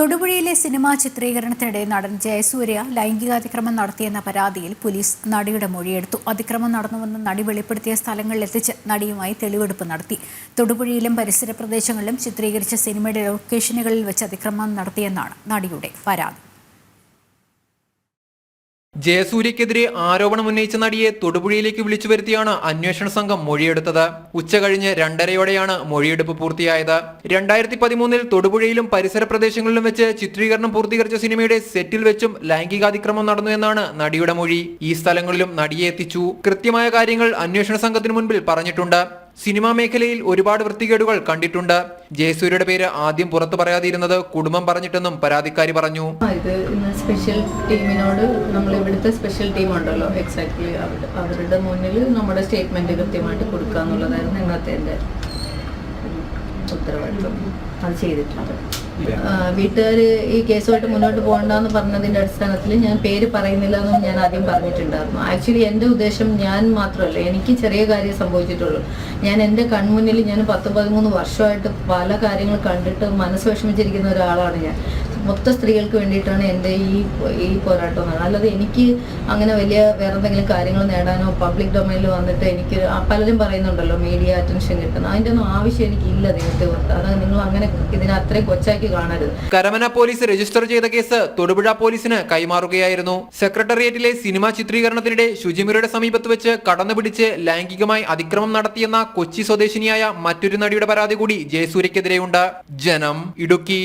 തൊടുപുഴയിലെ cinema ചിത്രീകരണത്തിനിടെ നടൻ ജയസൂര്യ ലൈംഗികാതിക്രമം നടത്തിയെന്ന പരാതിയിൽ പോലീസ് നടിയുടെ മൊഴിയെടുത്തു. അതിക്രമം നടന്നുവെന്ന് നടി വെളിപ്പെടുത്തിയ സ്ഥലങ്ങളിലെത്തിച്ച് നടിയുമായി തെളിവെടുപ്പ് നടത്തി. തൊടുപുഴയിലും പരിസര പ്രദേശങ്ങളിലും ചിത്രീകരിച്ച സിനിമയുടെ ലൊക്കേഷനുകളിൽ വെച്ച് അതിക്രമം നടത്തിയെന്നാണ് നടിയുടെ പരാതി. ജയസൂര്യക്കെതിരെ ആരോപണം ഉന്നയിച്ച നടിയെ തൊടുപുഴയിലേക്ക് വിളിച്ചു വരുത്തിയാണ് അന്വേഷണ സംഘം മൊഴിയെടുത്തത്. ഉച്ചകഴിഞ്ഞ് രണ്ടരയോടെയാണ് മൊഴിയെടുപ്പ് പൂർത്തിയായത്. രണ്ടായിരത്തി പതിമൂന്നിൽ തൊടുപുഴയിലും പരിസര പ്രദേശങ്ങളിലും വെച്ച് ചിത്രീകരണം പൂർത്തീകരിച്ച സിനിമയുടെ സെറ്റിൽ വെച്ചും ലൈംഗികാതിക്രമം നടന്നു എന്നാണ് നടിയുടെ മൊഴി. ഈ സ്ഥലങ്ങളിലും നടിയെ എത്തിച്ചു. കൃത്യമായ കാര്യങ്ങൾ അന്വേഷണ സംഘത്തിനു മുൻപിൽ പറഞ്ഞിട്ടുണ്ട്. സിനിമാ മേഖലയിൽ ഒരുപാട് വൃത്തികേടുകൾ കണ്ടിട്ടുണ്ട്. ജയസൂര്യയുടെ പേര് ആദ്യം പുറത്തു പറയാതിരുന്നത് കുടുംബം പറഞ്ഞിട്ടെന്നും പരാതിക്കാരി പറഞ്ഞു. ഇത് സ്പെഷ്യൽ ടീമിനോട് നമ്മൾ ഇവിടുത്തെ സ്പെഷ്യൽ ടീം ഉണ്ടല്ലോ. എക്സാക്ട്ലി അവരുടെ മുന്നിൽ നമ്മുടെ സ്റ്റേറ്റ്മെന്റ് കൃത്യമായിട്ട് കൊടുക്കാന്നുള്ളതായിരുന്നു ഇന്നത്തെ ഉത്തരവാദിത്വം. അത് ചെയ്തിട്ടുണ്ട്. വീട്ടുകാർ ഈ കേസുമായിട്ട് മുന്നോട്ട് പോകണ്ടെന്ന് പറഞ്ഞതിന്റെ അടിസ്ഥാനത്തിൽ ഞാൻ പേര് പറയുന്നില്ല എന്നും ഞാൻ ആദ്യം പറഞ്ഞിട്ടുണ്ടായിരുന്നു. ആക്ച്വലി എന്റെ ഉദ്ദേശം ഞാൻ മാത്രമല്ല എനിക്ക് ചെറിയ കാര്യം സംഭവിച്ചിട്ടുള്ളൂ. ഞാൻ എന്റെ കൺമുന്നിൽ ഞാൻ പത്ത് പതിമൂന്ന് വർഷമായിട്ട് പല കാര്യങ്ങൾ കണ്ടിട്ട് മനസ്സ് വിഷമിച്ചിരിക്കുന്ന ഒരാളാണ് ഞാൻ. മൊത്ത സ്ത്രീകൾക്ക് വേണ്ടിയിട്ടാണ് എന്റെ ഈ ഈ പോരാട്ടം എന്ന് അല്ലാതെ എനിക്ക് അങ്ങനെ വലിയ വേറെ എന്തെങ്കിലും കാര്യങ്ങൾ നേടാനോ പബ്ലിക് ഡൊമൈനിൽ വന്നിട്ട് എനിക്ക് പലരും പറയുന്നുണ്ടല്ലോ മീഡിയ അറ്റൻഷൻ കിട്ടുന്ന. അതിന്റെ ഒന്നും ആവശ്യം എനിക്കില്ല ദൈവത്തെ ഓർത്ത്. അത് നിങ്ങൾ അങ്ങനെ ഇതിനെ അത്രയും കൊച്ചാക്കി കാണരുത്. കരമന പോലീസ് രജിസ്റ്റർ ചെയ്ത കേസ് തൊടുപുഴ പോലീസിന് കൈമാറുകയായിരുന്നു. സെക്രട്ടേറിയറ്റിലെ സിനിമാ ചിത്രീകരണത്തിനിടെ ശുചിമുറിയുടെ സമീപത്ത് വെച്ച് കടന്നുപിടിച്ച് ലൈംഗികമായി അതിക്രമം നടത്തിയെന്ന കൊച്ചി സ്വദേശിനിയായ മറ്റൊരു നടിയുടെ പരാതി കൂടി ജയസൂര്യക്കെതിരെയുണ്ട്. ജനം ഇടുക്കി.